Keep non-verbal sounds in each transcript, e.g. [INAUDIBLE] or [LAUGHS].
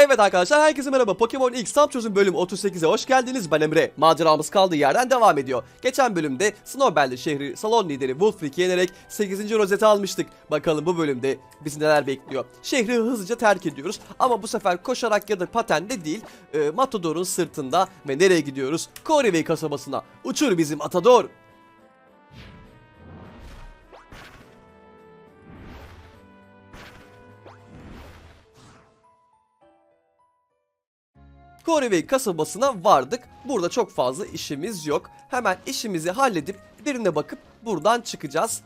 Evet arkadaşlar herkese merhaba. Pokemon X tam çözüm bölüm 38'e hoş geldiniz. Ben Emre. Maceramız kaldığı yerden devam ediyor. Geçen bölümde Snowbelly şehri salon lideri Wolfric yenerek 8. rozeti almıştık. Bakalım bu bölümde bizi neler bekliyor. Şehri hızlıca terk ediyoruz. Ama bu sefer koşarak ya da patenle değil e, Matador'un sırtında ve nereye gidiyoruz? Corivey kasabasına. Uçur bizim Matador. Corivey kasabasına vardık. Burada çok fazla işimiz yok. Hemen işimizi halledip birine bakıp buradan çıkacağız.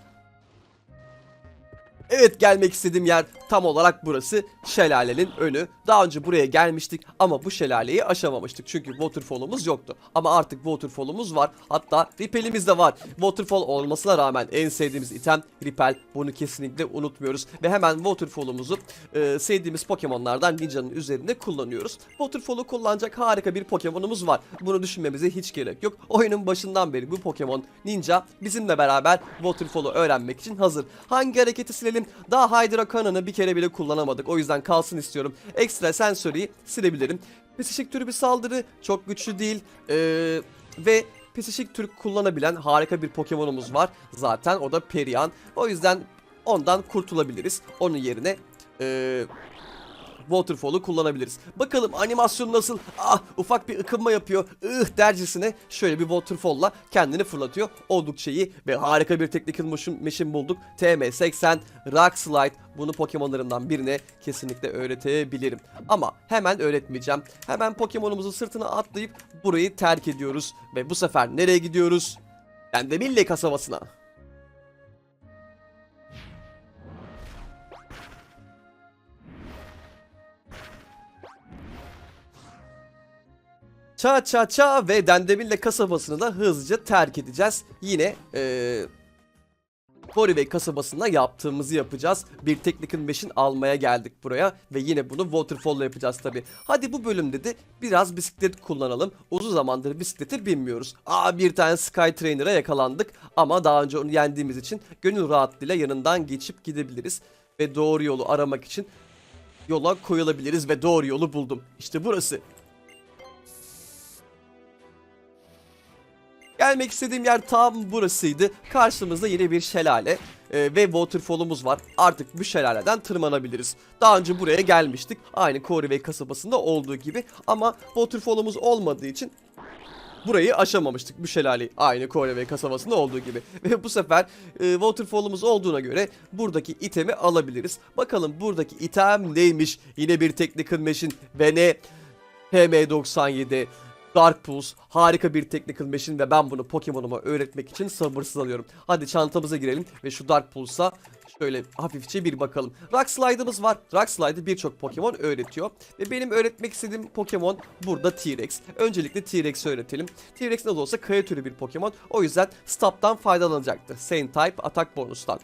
Evet gelmek istediğim yer tam olarak burası şelalenin önü. Daha önce buraya gelmiştik ama bu şelaleyi aşamamıştık. Çünkü waterfall'umuz yoktu. Ama artık waterfall'umuz var. Hatta ripelimiz de var. Waterfall olmasına rağmen en sevdiğimiz item ripel. Bunu kesinlikle unutmuyoruz. Ve hemen waterfall'umuzu e, sevdiğimiz Pokemon'lardan Ninja'nın üzerinde kullanıyoruz. Waterfall'u kullanacak harika bir Pokemon'umuz var. Bunu düşünmemize hiç gerek yok. Oyunun başından beri bu Pokemon Ninja bizimle beraber Waterfall'u öğrenmek için hazır. Hangi hareketi silelim? Daha Hydra Cannon'ı bir kere bile kullanamadık. O yüzden kalsın istiyorum. Ekstra sensörü silebilirim. Psişik türü bir saldırı çok güçlü değil. Ee, ve Psişik tür kullanabilen harika bir Pokemon'umuz var. Zaten o da Perian. O yüzden ondan kurtulabiliriz. Onun yerine ee, Waterfall'u kullanabiliriz. Bakalım animasyon nasıl? Ah ufak bir ıkınma yapıyor. Ih dercesine şöyle bir Waterfall'la kendini fırlatıyor. Oldukça iyi ve harika bir Motion Machine bulduk. TM80 Rock Slide. Bunu Pokemon'larından birine kesinlikle öğretebilirim. Ama hemen öğretmeyeceğim. Hemen Pokemon'umuzun sırtına atlayıp burayı terk ediyoruz. Ve bu sefer nereye gidiyoruz? Vendemille kasabasına. Ça ça ça ve Dendemir'le kasabasını da hızlıca terk edeceğiz. Yine eee Corivey kasabasında yaptığımızı yapacağız. Bir Technical Machine almaya geldik buraya ve yine bunu Waterfall'la yapacağız tabi. Hadi bu bölümde de biraz bisiklet kullanalım. Uzun zamandır bisiklete binmiyoruz. Aa bir tane Skytrainer'a yakalandık ama daha önce onu yendiğimiz için gönül rahatlığıyla yanından geçip gidebiliriz. Ve doğru yolu aramak için yola koyulabiliriz ve doğru yolu buldum. İşte burası. Gelmek istediğim yer tam burasıydı. Karşımızda yine bir şelale e, ve waterfall'umuz var. Artık bu şelaleden tırmanabiliriz. Daha önce buraya gelmiştik. Aynı Corivey kasabasında olduğu gibi. Ama waterfall'umuz olmadığı için burayı aşamamıştık bu şelaleyi. Aynı Corevey kasabasında olduğu gibi. [LAUGHS] Ve bu sefer e, waterfall'umuz olduğuna göre buradaki itemi alabiliriz. Bakalım buradaki item neymiş? Yine bir Technical Machine ve ne? PM97 Dark Pulse harika bir technical machine ve ben bunu Pokemon'uma öğretmek için sabırsızlanıyorum. Hadi çantamıza girelim ve şu Dark Pulse'a şöyle hafifçe bir bakalım. Rock Slide'ımız var. Rock Slide'ı birçok Pokemon öğretiyor. Ve benim öğretmek istediğim Pokemon burada T-Rex. Öncelikle T-Rex'i öğretelim. T-Rex nasıl olsa kaya türü bir Pokemon. O yüzden Stop'tan faydalanacaktır. Same Type atak bonustan.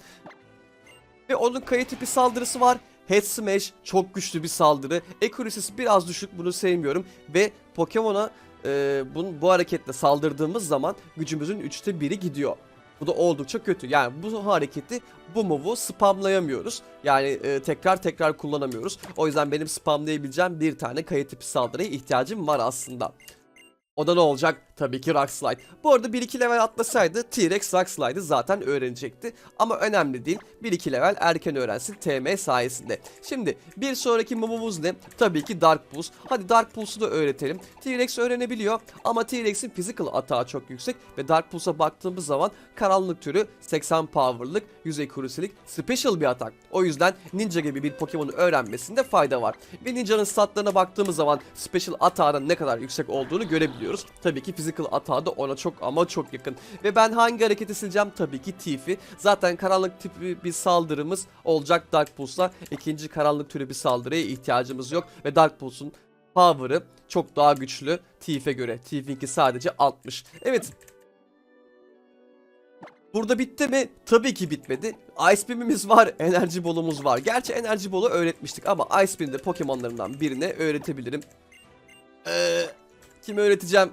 Ve onun kaya tipi saldırısı var. Head Smash çok güçlü bir saldırı. Accuracy'si biraz düşük bunu sevmiyorum. Ve Pokemon'a e, bu, bu hareketle saldırdığımız zaman gücümüzün üçte biri gidiyor. Bu da oldukça kötü. Yani bu hareketi, bu move'u spamlayamıyoruz. Yani e, tekrar tekrar kullanamıyoruz. O yüzden benim spamlayabileceğim bir tane kaya tipi saldırıya ihtiyacım var aslında. O da ne olacak? Tabii ki Rock Slide. Bu arada 1-2 level atlasaydı T-Rex Rock Slide'ı zaten öğrenecekti. Ama önemli değil. 1-2 level erken öğrensin TM sayesinde. Şimdi bir sonraki move'umuz ne? Tabii ki Dark Pulse. Hadi Dark Pulse'u da öğretelim. T-Rex öğrenebiliyor ama T-Rex'in physical atağı çok yüksek ve Dark Pulse'a baktığımız zaman karanlık türü 80 power'lık, 100 accuracy'lik special bir atak. O yüzden Ninja gibi bir Pokemon'u öğrenmesinde fayda var. Ve Ninja'nın statlarına baktığımız zaman special atağının ne kadar yüksek olduğunu görebiliyoruz. Tabii ki physical atağı da ona çok ama çok yakın. Ve ben hangi hareketi sileceğim? Tabii ki Tifi. Zaten karanlık tipi bir saldırımız olacak Dark Pulse'la. İkinci karanlık türü bir saldırıya ihtiyacımız yok. Ve Dark Pulse'un power'ı çok daha güçlü Tief'e göre. Tief'inki sadece 60. Evet Burada bitti mi? Tabii ki bitmedi. Ice Beam'imiz var, enerji bolumuz var. Gerçi enerji bolu öğretmiştik ama Ice Beam'de Pokemon'larımdan birine öğretebilirim. Ee, kime öğreteceğim?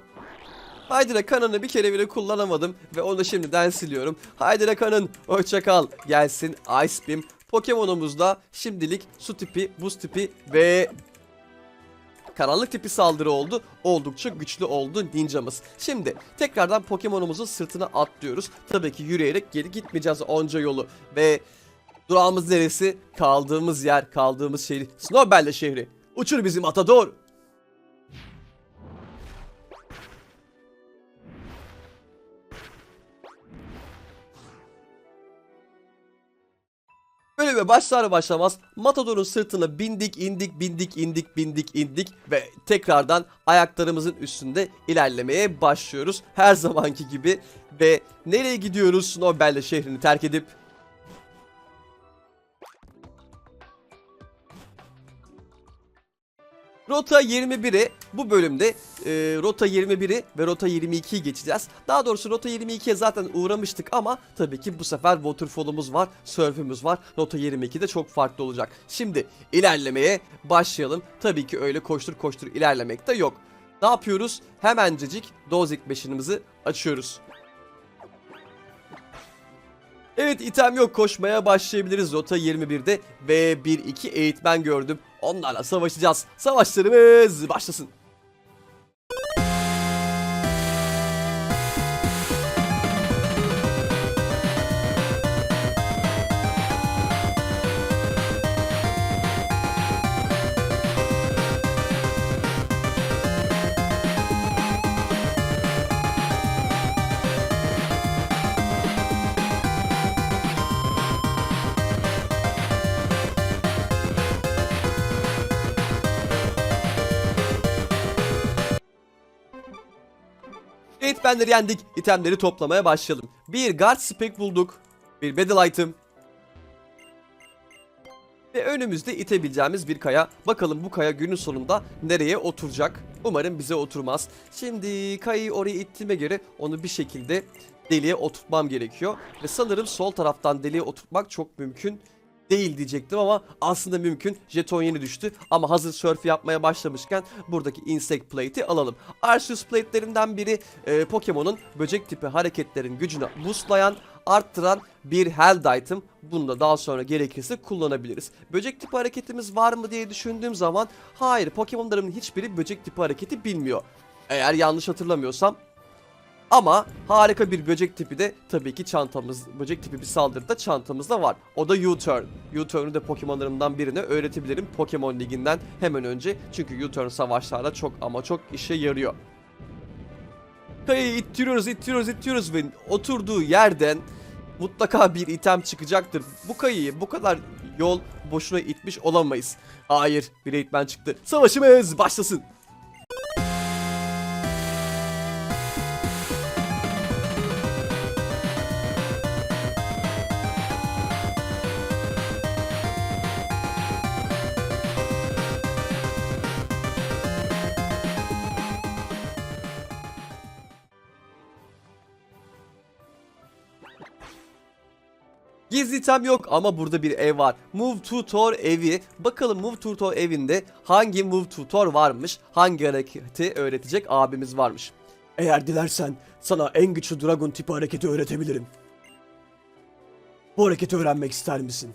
Hydra Kanon'u bir kere bile kullanamadım ve onu şimdiden siliyorum. Hydra Kanon hoşça kal. Gelsin Ice Beam. Pokemon'umuzda şimdilik su tipi, buz tipi ve karanlık tipi saldırı oldu. Oldukça güçlü oldu ninjamız. Şimdi tekrardan Pokemon'umuzun sırtına atlıyoruz. Tabii ki yürüyerek geri gitmeyeceğiz onca yolu. Ve durağımız neresi? Kaldığımız yer, kaldığımız şehri. Snowbell şehri. Uçur bizi Matador. Bölüme başlar başlamaz Matador'un sırtına bindik indik bindik indik bindik indik ve tekrardan ayaklarımızın üstünde ilerlemeye başlıyoruz. Her zamanki gibi ve nereye gidiyoruz Snowbell şehrini terk edip Rota 21'e bu bölümde e, Rota 21'i ve Rota 22'yi geçeceğiz. Daha doğrusu Rota 22'ye zaten uğramıştık ama tabii ki bu sefer waterfall'umuz var, surf'ümüz var. Rota 22'de çok farklı olacak. Şimdi ilerlemeye başlayalım. Tabii ki öyle koştur koştur ilerlemek de yok. Ne yapıyoruz? Hemencecik Dozik Machine'ımızı açıyoruz. Evet item yok koşmaya başlayabiliriz Rota 21'de ve 1-2 eğitmen gördüm. Onlarla savaşacağız. Savaşlarımız başlasın. Eğitmenleri yendik. İtemleri toplamaya başlayalım. Bir guard spec bulduk. Bir battle item. Ve önümüzde itebileceğimiz bir kaya. Bakalım bu kaya günün sonunda nereye oturacak? Umarım bize oturmaz. Şimdi kayayı oraya ittiğime göre onu bir şekilde deliğe oturtmam gerekiyor. Ve sanırım sol taraftan deliğe oturtmak çok mümkün değil diyecektim ama aslında mümkün. Jeton yeni düştü ama hazır surf yapmaya başlamışken buradaki insect plate'i alalım. Arceus plate'lerinden biri e, Pokemon'un böcek tipi hareketlerin gücünü boostlayan, arttıran bir held item. Bunu da daha sonra gerekirse kullanabiliriz. Böcek tipi hareketimiz var mı diye düşündüğüm zaman hayır Pokemon'larımın hiçbiri böcek tipi hareketi bilmiyor. Eğer yanlış hatırlamıyorsam ama harika bir böcek tipi de tabii ki çantamız, böcek tipi bir saldırı da çantamızda var. O da U-Turn. U-Turn'u da Pokemon'larımdan birine öğretebilirim Pokemon Ligi'nden hemen önce. Çünkü U-Turn savaşlarda çok ama çok işe yarıyor. Kayayı ittiriyoruz, ittiriyoruz, ittiriyoruz ve oturduğu yerden mutlaka bir item çıkacaktır. Bu kayayı bu kadar yol boşuna itmiş olamayız. Hayır, bir eğitmen çıktı. Savaşımız başlasın. İtem yok ama burada bir ev var. Move Tutor evi. Bakalım Move Tutor evinde hangi Move Tutor varmış? Hangi hareketi öğretecek abimiz varmış? Eğer dilersen sana en güçlü Dragon tipi hareketi öğretebilirim. Bu hareketi öğrenmek ister misin?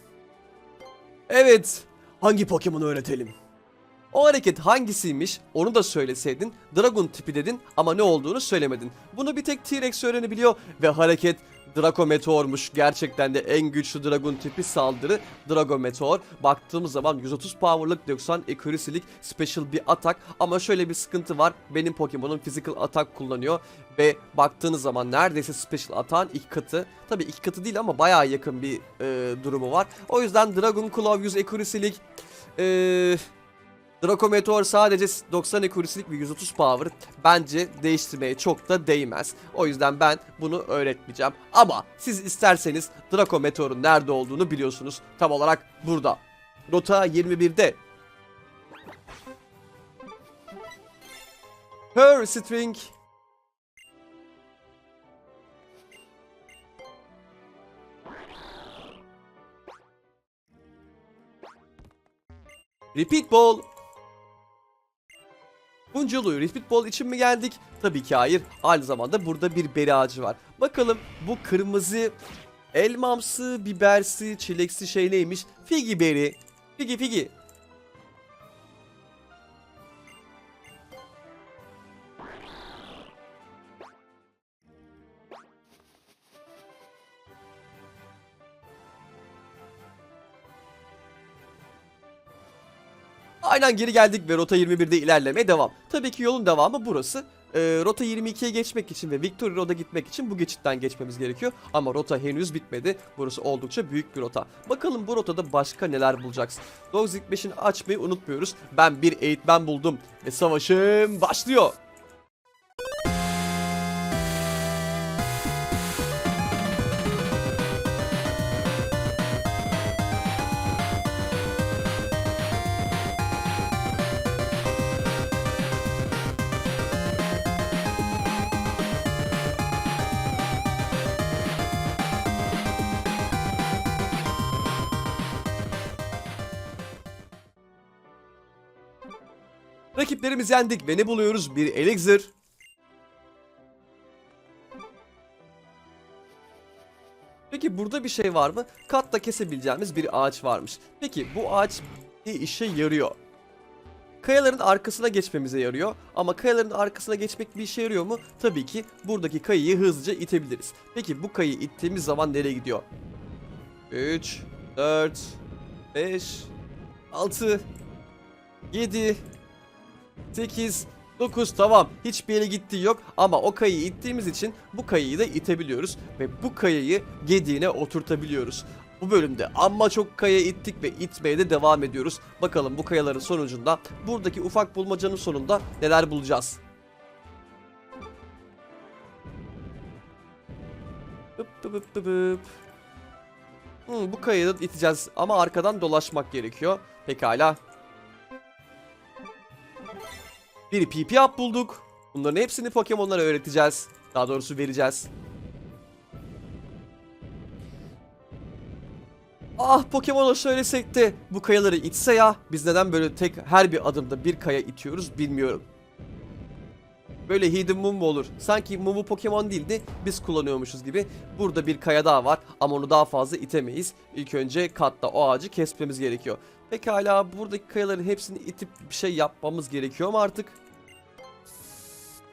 Evet. Hangi Pokemon'u öğretelim? O hareket hangisiymiş onu da söyleseydin Dragon tipi dedin ama ne olduğunu söylemedin. Bunu bir tek T-Rex öğrenebiliyor ve hareket Draco Meteor'muş. Gerçekten de en güçlü Dragon tipi saldırı Drago Meteor. Baktığımız zaman 130 power'lık 90 accuracy'lik special bir atak ama şöyle bir sıkıntı var. Benim Pokemon'um physical atak kullanıyor ve baktığınız zaman neredeyse special atağın iki katı. Tabii iki katı değil ama bayağı yakın bir e, durumu var. O yüzden Dragon Claw 100 accuracy'lik eee Draco Meteor sadece 90 accuracy'lik bir 130 power bence değiştirmeye çok da değmez. O yüzden ben bunu öğretmeyeceğim. Ama siz isterseniz Draco Meteor'un nerede olduğunu biliyorsunuz. Tam olarak burada. Rota 21'de. Her string Repeat ball. Buncalı Repeat Ball için mi geldik? Tabii ki hayır. Aynı zamanda burada bir beri ağacı var. Bakalım bu kırmızı elmamsı, bibersi, çileksi şey neymiş? Figi beri. Figi figi. Aynen geri geldik ve rota 21'de ilerlemeye devam. Tabii ki yolun devamı burası. Ee, rota 22'ye geçmek için ve Victory Road'a gitmek için bu geçitten geçmemiz gerekiyor. Ama rota henüz bitmedi. Burası oldukça büyük bir rota. Bakalım bu rotada başka neler bulacaksın. Dogzik 5'ini açmayı unutmuyoruz. Ben bir eğitmen buldum ve savaşım başlıyor. Rakiplerimizi yendik ve ne buluyoruz? Bir elixir. Peki burada bir şey var mı? Katta kesebileceğimiz bir ağaç varmış. Peki bu ağaç bir işe yarıyor. Kayaların arkasına geçmemize yarıyor. Ama kayaların arkasına geçmek bir işe yarıyor mu? Tabii ki buradaki kayayı hızlıca itebiliriz. Peki bu kayayı ittiğimiz zaman nereye gidiyor? 3, 4, 5, 6, 7, 8, 9 tamam hiçbir yere gittiği yok ama o kayayı ittiğimiz için bu kayayı da itebiliyoruz ve bu kayayı gediğine oturtabiliyoruz. Bu bölümde amma çok kaya ittik ve itmeye de devam ediyoruz. Bakalım bu kayaların sonucunda buradaki ufak bulmacanın sonunda neler bulacağız. Hıp hıp hıp hıp. Hmm, bu kayayı da iteceğiz ama arkadan dolaşmak gerekiyor. Pekala. Bir PP up bulduk. Bunların hepsini Pokemon'lara öğreteceğiz. Daha doğrusu vereceğiz. Ah Pokemon'a söylesek de bu kayaları itse ya. Biz neden böyle tek her bir adımda bir kaya itiyoruz bilmiyorum. Böyle Hidden Moon mu olur? Sanki Moon'u Pokemon değil de biz kullanıyormuşuz gibi. Burada bir kaya daha var ama onu daha fazla itemeyiz. İlk önce katta o ağacı kesmemiz gerekiyor. Pekala buradaki kayaların hepsini itip bir şey yapmamız gerekiyor mu artık?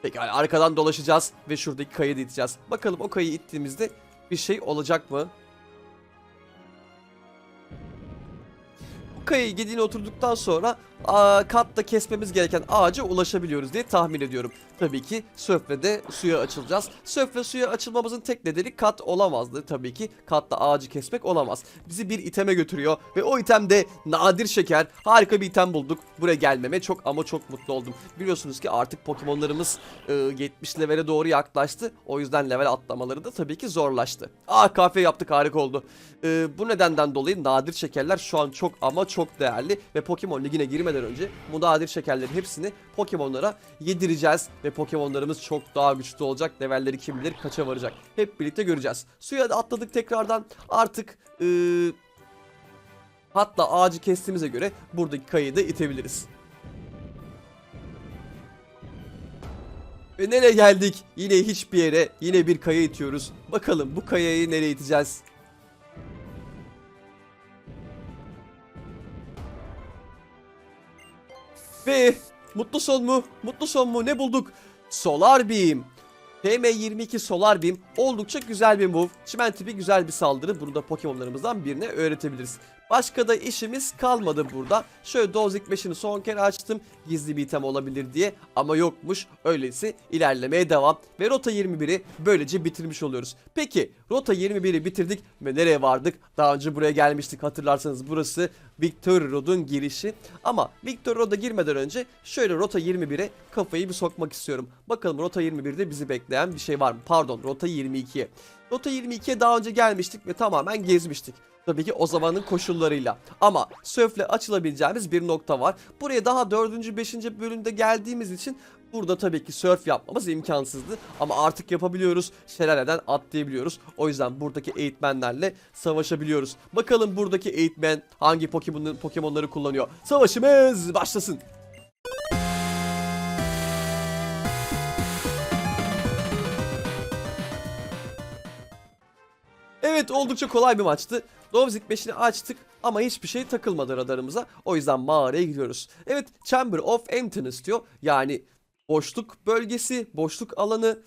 Pekala arkadan dolaşacağız ve şuradaki kayayı da iteceğiz. Bakalım o kayayı ittiğimizde bir şey olacak mı? Bu kayayı gediğine oturduktan sonra katta kesmemiz gereken ağaca ulaşabiliyoruz diye tahmin ediyorum. Tabii ki Söfle de suya açılacağız. Söfle suya açılmamızın tek nedeni kat olamazdı. Tabii ki katta ağacı kesmek olamaz. Bizi bir iteme götürüyor ve o item de nadir şeker. Harika bir item bulduk. Buraya gelmeme çok ama çok mutlu oldum. Biliyorsunuz ki artık Pokemon'larımız e, 70 levele doğru yaklaştı. O yüzden level atlamaları da tabii ki zorlaştı. Ah kahve yaptık harika oldu. E, bu nedenden dolayı nadir şekerler şu an çok ama çok değerli ve Pokemon Ligi'ne girmeden önce bu nadir şekerlerin hepsini Pokemon'lara yedireceğiz ve Pokemon'larımız çok daha güçlü olacak. Levelleri kim bilir kaça varacak. Hep birlikte göreceğiz. Suya da atladık tekrardan. Artık e, hatta ağacı kestiğimize göre buradaki kayayı da itebiliriz. Ve nereye geldik? Yine hiçbir yere. Yine bir kaya itiyoruz. Bakalım bu kayayı nereye iteceğiz? Ve mutlu son mu? Mutlu son mu? Ne bulduk? Solar Beam. PM22 Solar Beam oldukça güzel bir move. Çimen tipi güzel bir saldırı. Bunu da Pokemon'larımızdan birine öğretebiliriz. Başka da işimiz kalmadı burada. Şöyle Dozik 5'ini son kere açtım. Gizli bir item olabilir diye. Ama yokmuş. Öyleyse ilerlemeye devam. Ve Rota 21'i böylece bitirmiş oluyoruz. Peki Rota 21'i bitirdik ve nereye vardık? Daha önce buraya gelmiştik hatırlarsanız burası Victory Road'un girişi. Ama Victory Road'a girmeden önce şöyle Rota 21'e kafayı bir sokmak istiyorum. Bakalım Rota 21'de bizi bekleyen bir şey var mı? Pardon Rota 22'ye. Rota 22'ye daha önce gelmiştik ve tamamen gezmiştik. Tabii ki o zamanın koşullarıyla. Ama sörfle açılabileceğimiz bir nokta var. Buraya daha 4. 5. bölümde geldiğimiz için burada tabii ki sörf yapmamız imkansızdı. Ama artık yapabiliyoruz. Şelaleden atlayabiliyoruz. O yüzden buradaki eğitmenlerle savaşabiliyoruz. Bakalım buradaki eğitmen hangi Pokemon Pokemon'ları kullanıyor. Savaşımız başlasın. Evet oldukça kolay bir maçtı. Dovzik 5'ini açtık ama hiçbir şey takılmadı radarımıza. O yüzden mağaraya gidiyoruz. Evet Chamber of Emptiness diyor. Yani boşluk bölgesi, boşluk alanı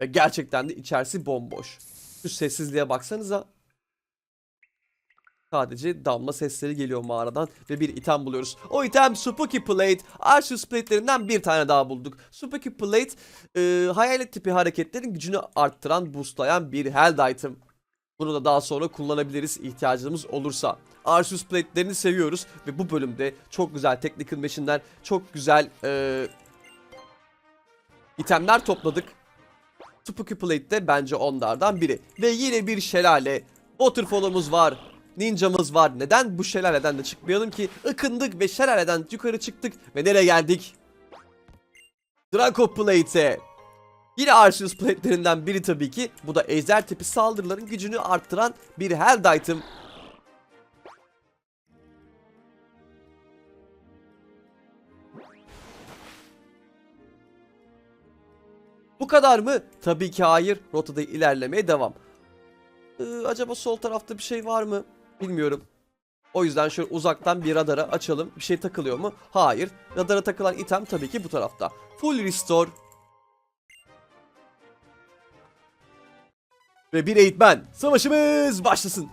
ve gerçekten de içerisi bomboş. Şu sessizliğe baksanıza. Sadece damla sesleri geliyor mağaradan ve bir item buluyoruz. O item Spooky Plate. Arceus Plate'lerinden bir tane daha bulduk. Spooky Plate e, hayalet tipi hareketlerin gücünü arttıran, boostlayan bir held item. Bunu da daha sonra kullanabiliriz ihtiyacımız olursa. Arceus Plate'lerini seviyoruz ve bu bölümde çok güzel Technical Machine'ler, çok güzel e, itemler topladık. Spooky Plate de bence onlardan biri. Ve yine bir şelale. Waterfall'umuz var. Ninjamız var. Neden bu şelaleden de çıkmayalım ki? Ikındık ve şelaleden yukarı çıktık ve nereye geldik? Draco Plate'e. Yine Arceus Plate'lerinden biri tabii ki. Bu da ejder tipi saldırıların gücünü arttıran bir held item. Bu kadar mı? Tabii ki hayır. Rotada ilerlemeye devam. Ee, acaba sol tarafta bir şey var mı? Bilmiyorum. O yüzden şöyle uzaktan bir radara açalım. Bir şey takılıyor mu? Hayır. Radara takılan item tabii ki bu tarafta. Full restore. Ve bir eğitmen. Savaşımız başlasın.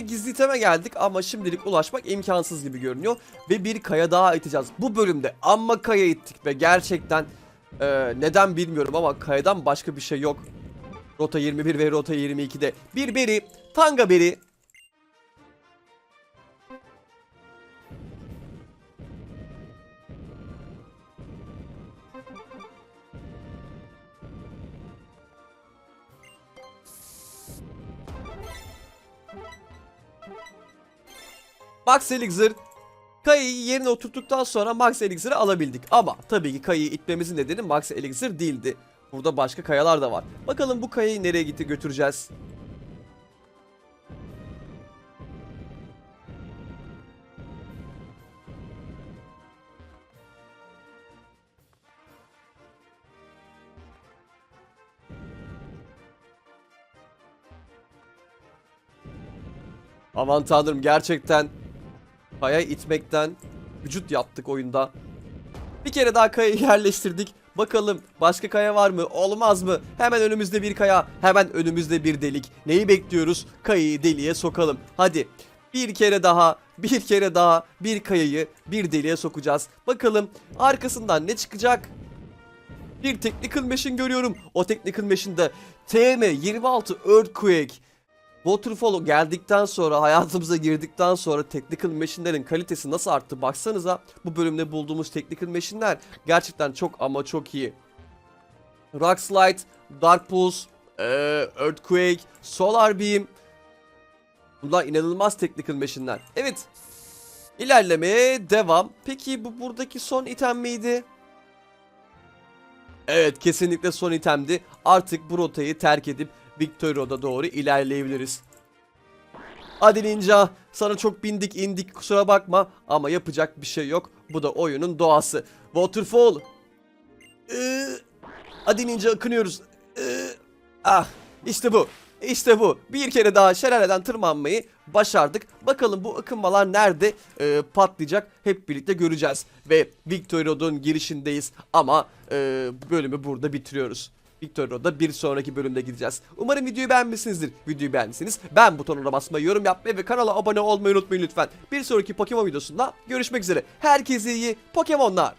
Gizli iteme geldik ama şimdilik ulaşmak imkansız gibi görünüyor. Ve bir kaya daha iteceğiz. Bu bölümde amma kaya ittik ve gerçekten e, neden bilmiyorum ama kayadan başka bir şey yok. Rota 21 ve Rota 22'de. Bir beri, tanga beri. Max Elixir Kayayı yerine oturttuktan sonra Max Elixir'i alabildik. Ama tabii ki kayayı itmemizin nedeni Max Elixir değildi. Burada başka kayalar da var. Bakalım bu kayayı nereye gitti götüreceğiz. Aman tanrım gerçekten Kaya itmekten vücut yaptık oyunda. Bir kere daha kayayı [LAUGHS] yerleştirdik. Bakalım başka kaya var mı? Olmaz mı? Hemen önümüzde bir kaya. Hemen önümüzde bir delik. Neyi bekliyoruz? Kayayı deliğe sokalım. Hadi. Bir kere daha, bir kere daha bir kayayı bir deliğe sokacağız. Bakalım arkasından ne çıkacak? Bir Technical Machine görüyorum. O Technical Machine'de TM26 Earthquake Waterfall geldikten sonra hayatımıza girdikten sonra Technical Machine'lerin kalitesi nasıl arttı baksanıza bu bölümde bulduğumuz Technical Machine'ler gerçekten çok ama çok iyi. Rock Slide, Dark Pulse, eee, Earthquake, Solar Beam Bunlar inanılmaz Technical Machine'ler. Evet. İlerlemeye devam. Peki bu buradaki son item miydi? Evet kesinlikle son itemdi. Artık bu rotayı terk edip Victory Road'a doğru ilerleyebiliriz. Hadi Ninja sana çok bindik indik kusura bakma ama yapacak bir şey yok. Bu da oyunun doğası. Waterfall. Ee, hadi Ninja akınıyoruz. Ee, ah işte bu. İşte bu. Bir kere daha şelaleden tırmanmayı başardık. Bakalım bu akınmalar nerede e, patlayacak hep birlikte göreceğiz. Ve Victory Road'un girişindeyiz ama e, bölümü burada bitiriyoruz. Victor Road'a bir sonraki bölümde gideceğiz. Umarım videoyu beğenmişsinizdir. Videoyu beğendiyseniz ben butonuna basmayı, yorum yapmayı ve kanala abone olmayı unutmayın lütfen. Bir sonraki Pokemon videosunda görüşmek üzere. Herkese iyi Pokemonlar.